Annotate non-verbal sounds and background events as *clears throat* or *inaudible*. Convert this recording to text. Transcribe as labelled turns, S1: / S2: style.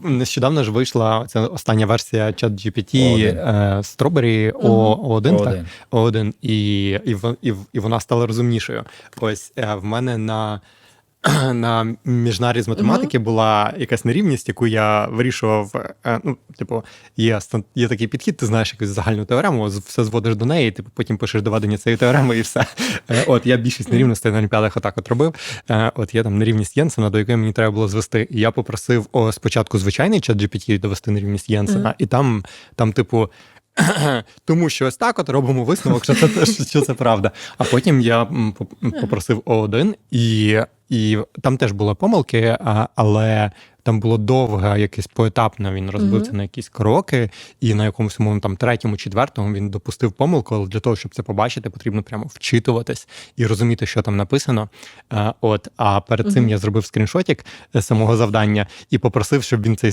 S1: Нещодавно ж вийшла ця остання версія ChatGPT
S2: O1.
S1: е, Strawberry O, O1, так?
S2: O1.
S1: O1, і, і, і, і вона стала розумнішою. Ось е, в мене на, *clears throat* на міжнарі з математики була якась нерівність, яку я вирішував. е, Ну, типу, є, є такий підхід, ти знаєш якусь загальну теорему, все зводиш до неї, типу, потім пишеш доведення цієї теореми і все. *laughs* Е, От я більшість нерівностей на олімпіадах отак от робив. Е, От є там нерівність Єнсена, до якої мені треба було звести. І я попросив о, спочатку звичайний чат GPT довести нерівність Єнсена, і там, там, типу. *clears throat* Тому що ось так от робимо висновок, що це, *laughs* що, це правда. А потім я попросив О1, і, і там теж були помилки, а, але там було довго, якесь поетапно він розбив це на якісь кроки, і на якомусь умовно там третьому, четвертому він допустив помилку, але для того, щоб це побачити, потрібно прямо вчитуватись і розуміти, що там написано. Е, От, а перед цим я зробив скріншотик е, самого завдання і попросив, щоб він цей